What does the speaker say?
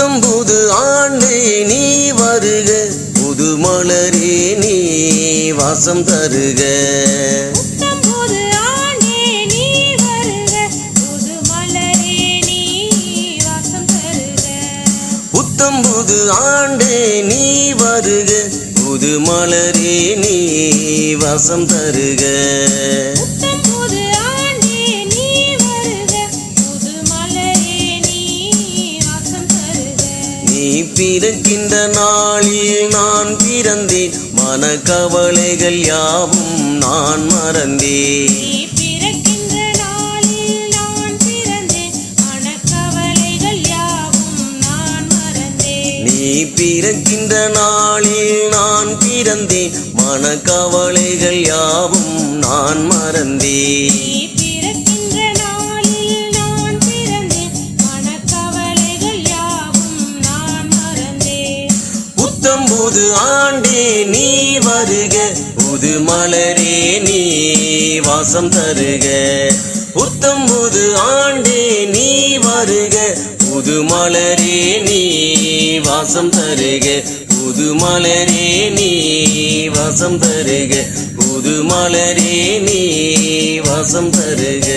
புத்தம் புது ஆண்டு நீ வருக. புது மலரே நீ வாசம் தருக. புத்தம் புது ஆண்டே நீ வருக. புது மலரே நீ வாசம் தருக. நீ பிறக்கின்ற நாளில் நான் பிறந்தேன். மன கவலைகள் யாவும் நான் மறந்தேன். நீ பிறக்கின்ற நாளில் நான் பிறந்தேன். மன கவலைகள் யாவும் நான் மறந்தேன். புது ஆண்டே நீ வருக. புது மலரே நீ வாசம் தருக. புத்தம் புது ஆண்டே நீ வருக. புது மலரே நீ வாசம் தருக. புது மலரே நீ வாசம் தருக. புது மலரே நீ வாசம் தருக.